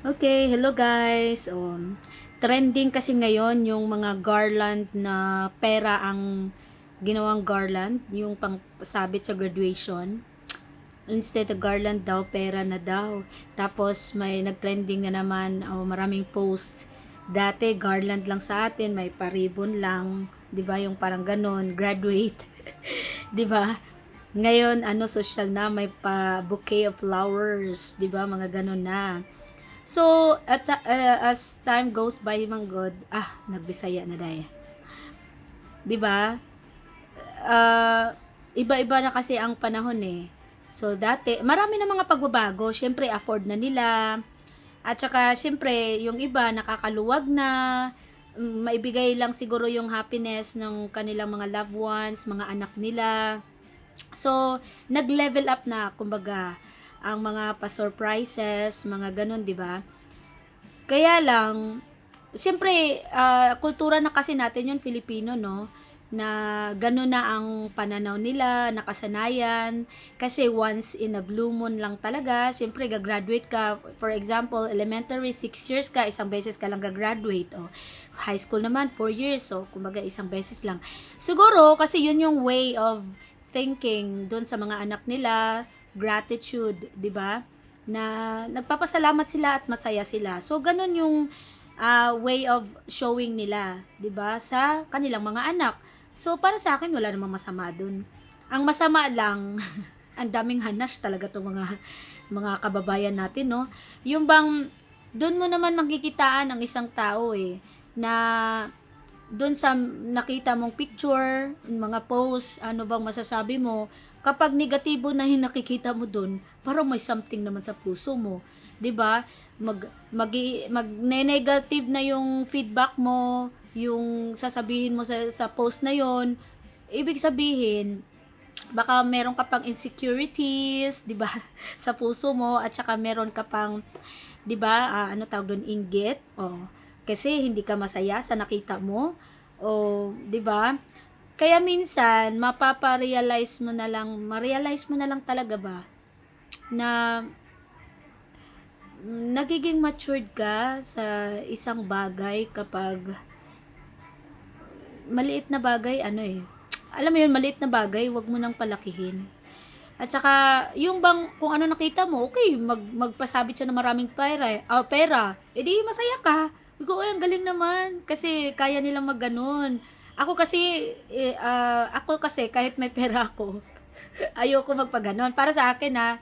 Okay, hello guys. Um, trending kasi ngayon yung mga garland na pera ang ginawang garland, yung pang sabit sa graduation. Instead of garland daw, pera na daw. Tapos may nagtrending na naman, oh, maraming posts. Dati garland lang sa atin, may paribon lang, 'di ba? Yung parang ganon, graduate. 'Di ba? Ngayon, ano social na, may pa bouquet of flowers, 'di ba? Mga ganon na. So, at, uh, as time goes by, mang God, ah, nagbisaya na dahil. 'Di ba? Ah, iba-iba na kasi ang panahon eh. So, dati, marami na mga pagbabago. Siyempre, afford na nila. At saka, siyempre, yung iba, nakakaluwag na. Mm, Maibigay lang siguro yung happiness ng kanilang mga loved ones, mga anak nila. So, nag-level up na, kumbaga, ang mga pa-surprises, mga ganun, di ba? Kaya lang, siyempre, ah, kultura na kasi natin yun, Filipino, no? Na gano'n na ang pananaw nila, nakasanayan. Kasi once in a blue moon lang talaga, siyempre, gagraduate ka. For example, elementary, 6 years ka, isang beses ka lang gagraduate. O, high school naman, 4 years. So, kumbaga, isang beses lang. Siguro, kasi yun yung way of thinking doon sa mga anak nila, gratitude, 'di ba? Na nagpapasalamat sila at masaya sila. So ganun yung ah, way of showing nila, 'di ba, sa kanilang mga anak. So para sa akin wala namang masama doon. Ang masama lang ang daming hanas talaga tong mga mga kababayan natin, no? Yung bang doon mo naman makikitaan ang isang tao eh na doon sa nakita mong picture, mga post, ano bang masasabi mo, kapag negatibo na yung nakikita mo doon, parang may something naman sa puso mo. 'Di ba Mag, mag, mag, negative na yung feedback mo, yung sasabihin mo sa, sa post na yon ibig sabihin, baka meron ka pang insecurities, 'di ba? sa puso mo at saka meron ka pang 'di ba? ah, ano tawag doon inggit? Oh. Kasi hindi ka masaya sa nakita mo. O, 'di ba? Kaya minsan mapapa-realize mo na lang, ma-realize mo na lang talaga ba na nagiging matured ka sa isang bagay kapag maliit na bagay, ano eh. Alam mo yun, maliit na bagay, wag mo nang palakihin. At saka, yung bang, kung ano nakita mo, okay, mag, magpasabit siya ng maraming pera, ah, pera, edi masaya ka. Ikaw, ay, ang galing naman. Kasi, kaya nilang magganon. Ako kasi, eh, ah, ako kasi, kahit may pera ako, ayoko magpaganon. Para sa akin, ha,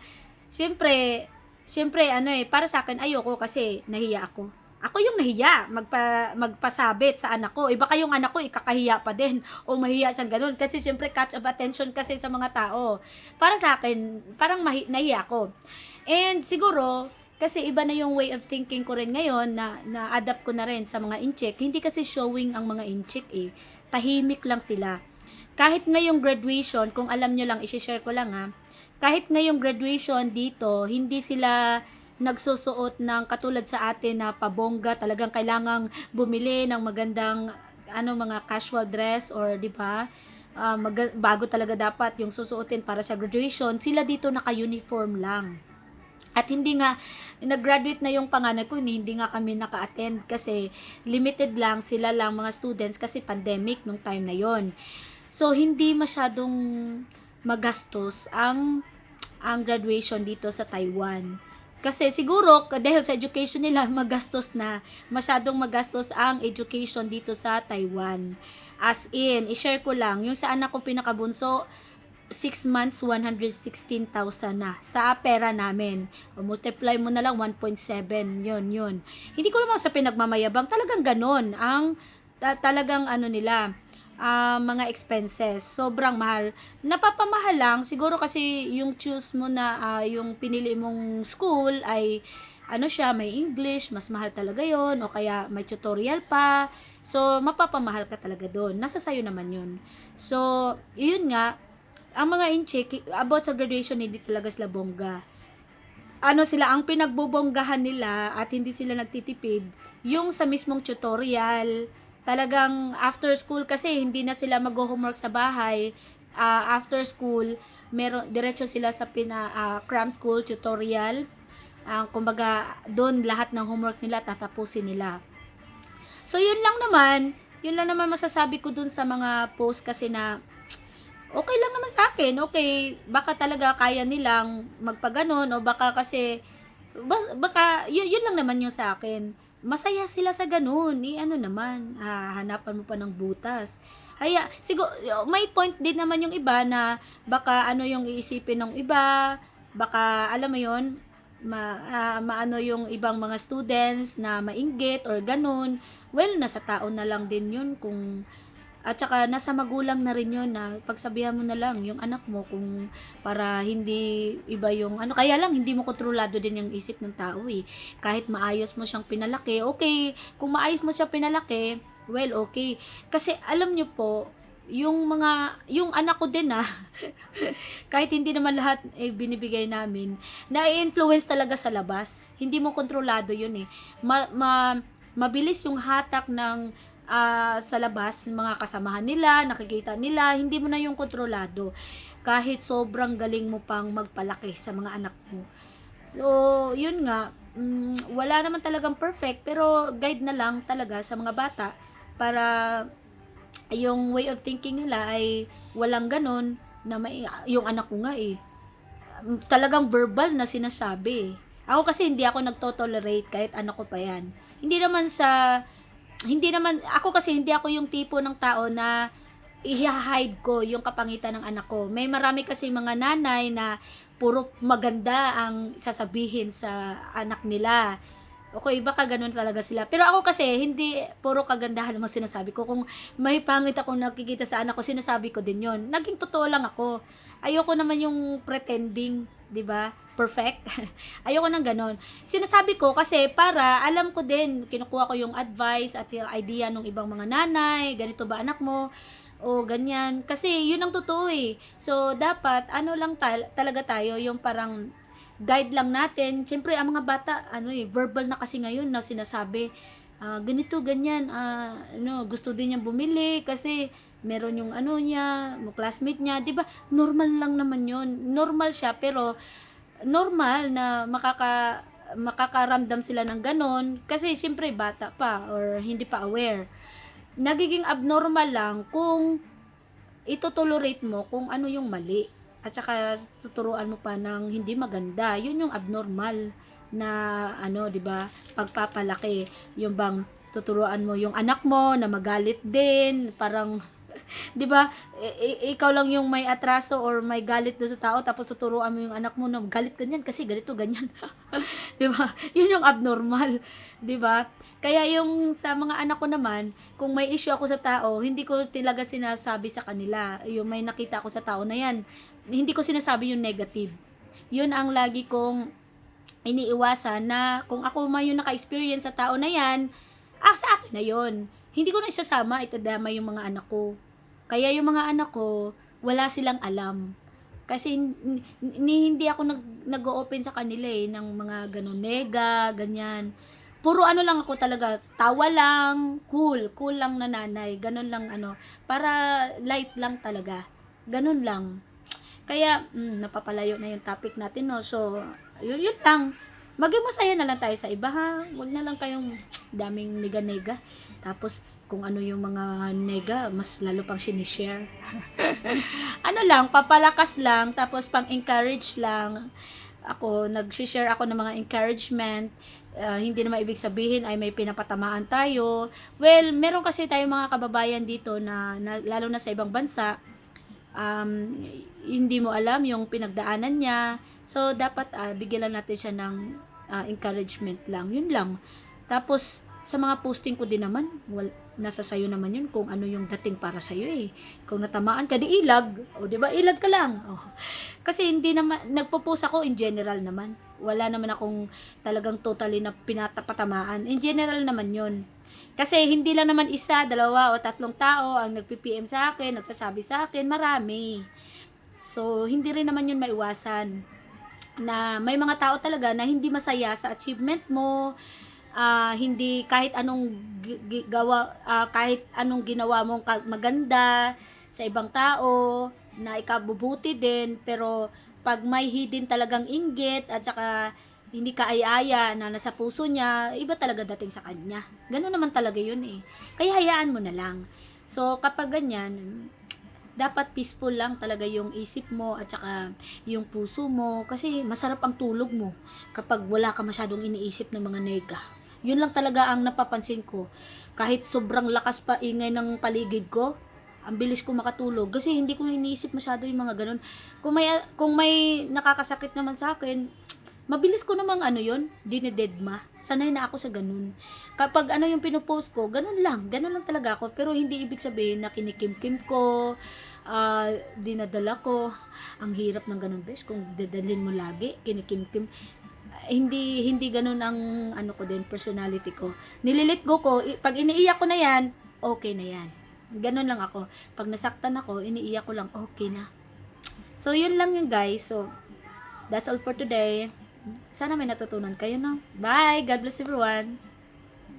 siyempre, siyempre, ano eh, para sa akin, ayoko kasi nahiya ako. Ako yung nahiya, magpa, magpasabit sa anak ko. Iba kayong anak ko, ikakahiya pa din. O mahiya sa ganun. Kasi syempre, catch of attention kasi sa mga tao. Para sa akin, parang mahi, nahiya ako. And siguro, kasi iba na yung way of thinking ko rin ngayon na na-adapt ko na rin sa mga incheck. Hindi kasi showing ang mga incheck eh. Tahimik lang sila. Kahit ngayong graduation, kung alam nyo lang, isi-share ko lang ha. Kahit ngayong graduation dito, hindi sila nagsusuot ng katulad sa atin na pabongga, talagang kailangang bumili ng magandang ano mga casual dress or 'di ba? Ah, mag- bago talaga dapat yung susuotin para sa graduation, sila dito naka-uniform lang. At hindi nga, nag-graduate na yung panganay ko, hindi, nga kami naka-attend kasi limited lang sila lang mga students kasi pandemic nung time na yon So, hindi masyadong magastos ang ang graduation dito sa Taiwan. Kasi siguro, dahil sa education nila, magastos na. Masyadong magastos ang education dito sa Taiwan. As in, i-share ko lang, yung sa anak ko pinakabunso, 6 months, 116,000 na sa pera namin. Multiply mo na lang, 1.7. Yun, yun. Hindi ko naman sa pinagmamayabang, talagang ganon ang ta- talagang ano nila, ah, mga expenses. Sobrang mahal. Napapamahal lang siguro kasi yung choose mo na ah, yung pinili mong school ay ano siya, may English, mas mahal talaga yon o kaya may tutorial pa. So, mapapamahal ka talaga doon. Nasa sayo naman yun. So, yun nga, ang mga incheck, about sa graduation, hindi talaga sila bongga ano sila, ang pinagbubonggahan nila at hindi sila nagtitipid, yung sa mismong tutorial, talagang after school kasi hindi na sila mag-homework sa bahay, Ah, after school, meron diretso sila sa pina ah, cram school tutorial. Ang kumbaga, doon lahat ng homework nila tatapusin nila. So, yun lang naman. Yun lang naman masasabi ko dun sa mga post kasi na okay lang naman sa akin. Okay, baka talaga kaya nilang magpaganon o baka kasi baka yun, yun lang naman yung sa akin. Masaya sila sa ganun. Eh, ano naman, ah, hanapan mo pa ng butas. Haya, siguro, may point din naman yung iba na baka ano yung iisipin ng iba, baka, alam mo yon ma, ah, maano yung ibang mga students na mainggit or ganun. Well, nasa tao na lang din yun kung at saka nasa magulang na rin yun na pagsabihan mo na lang yung anak mo kung para hindi iba yung ano kaya lang hindi mo kontrolado din yung isip ng tao eh. Kahit maayos mo siyang pinalaki okay. Kung maayos mo siya pinalaki well okay. Kasi alam nyo po yung mga yung anak ko din ah kahit hindi naman lahat eh, binibigay namin na-influence talaga sa labas. Hindi mo kontrolado yun eh. Ma, ma- mabilis yung hatak ng ah, sa labas ng mga kasamahan nila, nakikita nila, hindi mo na yung kontrolado. Kahit sobrang galing mo pang magpalaki sa mga anak mo. So, yun nga, mm, wala naman talagang perfect, pero guide na lang talaga sa mga bata para yung way of thinking nila ay walang ganun na may, yung anak ko nga eh. Talagang verbal na sinasabi eh. Ako kasi hindi ako nagto-tolerate kahit anak ko pa yan. Hindi naman sa hindi naman, ako kasi hindi ako yung tipo ng tao na i-hide ko yung kapangitan ng anak ko. May marami kasi mga nanay na puro maganda ang sasabihin sa anak nila. Okay, baka ganun talaga sila. Pero ako kasi, hindi puro kagandahan ang sinasabi ko. Kung may pangit akong nakikita sa anak ko, sinasabi ko din yon Naging totoo lang ako. Ayoko naman yung pretending, di ba? Perfect. Ayoko nang ganon. Sinasabi ko kasi para alam ko din, kinukuha ko yung advice at yung idea ng ibang mga nanay, ganito ba anak mo? o ganyan. Kasi yun ang totoo eh. So, dapat, ano lang tal- talaga tayo, yung parang guide lang natin. Siyempre, ang mga bata, ano eh, verbal na kasi ngayon na sinasabi, ah, ganito, ganyan, ah, ano, gusto din niya bumili kasi meron yung ano niya, mo classmate niya, 'di ba? Normal lang naman 'yon. Normal siya pero normal na makaka makakaramdam sila ng ganon kasi siyempre bata pa or hindi pa aware. Nagiging abnormal lang kung itotolerate mo kung ano yung mali. At saka tuturuan mo pa ng hindi maganda. Yun yung abnormal na ano, 'di ba? Pagpapalaki. Yung bang tuturuan mo yung anak mo na magalit din, parang 'di ba? I- ikaw lang yung may atraso or may galit do sa tao tapos tuturuan mo yung anak mo na galit ganyan kasi ganito ganyan. 'Di ba? Yun yung abnormal, 'di ba? Kaya yung sa mga anak ko naman, kung may issue ako sa tao, hindi ko talaga sinasabi sa kanila. Yung may nakita ako sa tao na yan, hindi ko sinasabi yung negative. Yun ang lagi kong iniiwasan na kung ako man yung naka-experience sa tao na yan, ah, sa akin na yun. Hindi ko na isasama, itadama yung mga anak ko. Kaya yung mga anak ko, wala silang alam. Kasi hindi ako nag, nag-open sa kanila eh, ng mga ganun, nega, ganyan. Puro ano lang ako talaga, tawa lang, cool, cool lang na nanay, ganun lang ano, para light lang talaga. Ganun lang. Kaya, mm, napapalayo na yung topic natin, no? So, yun, yun lang. Maging masaya na lang tayo sa iba, ha? Huwag na lang kayong daming nega-nega. Tapos, kung ano yung mga nega, mas lalo pang sinishare. ano lang, papalakas lang, tapos pang-encourage lang. Ako, nag-share ako ng mga encouragement. Ah, hindi naman ibig sabihin ay may pinapatamaan tayo. Well, meron kasi tayong mga kababayan dito na, na lalo na sa ibang bansa, um, hindi mo alam yung pinagdaanan niya. So, dapat ah, bigyan lang natin siya ng ah, encouragement lang. Yun lang. Tapos, sa mga posting ko din naman, well, nasa sayo naman yun kung ano yung dating para sa'yo eh. Kung natamaan ka, di ilag. O, di ba? Ilag ka lang. O. Kasi hindi naman, nagpo-post ako in general naman. Wala naman akong talagang totally na pinatapatamaan. In general naman yun. Kasi hindi lang naman isa, dalawa o tatlong tao ang nagpi-PM sa akin, nagsasabi sa akin, marami. So, hindi rin naman yun maiwasan na may mga tao talaga na hindi masaya sa achievement mo, ah, hindi kahit anong gawa ah, kahit anong ginawa mong maganda sa ibang tao na ikabubuti din pero pag may hidden talagang inggit at saka hindi ka ay-aya na nasa puso niya, iba talaga dating sa kanya. Ganun naman talaga yun eh. Kaya hayaan mo na lang. So, kapag ganyan, dapat peaceful lang talaga yung isip mo at saka yung puso mo kasi masarap ang tulog mo kapag wala ka masyadong iniisip ng mga nega. Yun lang talaga ang napapansin ko. Kahit sobrang lakas pa ingay ng paligid ko, ang bilis ko makatulog kasi hindi ko iniisip masyado yung mga ganun. Kung may kung may nakakasakit naman sa akin, mabilis ko namang ano yun, dinededma. Sanay na ako sa ganun. Kapag ano yung pinupost ko, ganun lang. Ganun lang talaga ako. Pero hindi ibig sabihin na kinikim-kim ko, ah, dinadala ko. Ang hirap ng ganun, bes. Kung dadalhin mo lagi, kinikim-kim. Ah, hindi hindi ganun ang ano ko din personality ko. Nililit go ko, pag iniiyak ko na yan, okay na yan. Ganun lang ako. Pag nasaktan ako, iniiyak ko lang, okay na. So, yun lang yun guys. So, that's all for today. Sana may natutunan kayo, no? Bye! God bless everyone!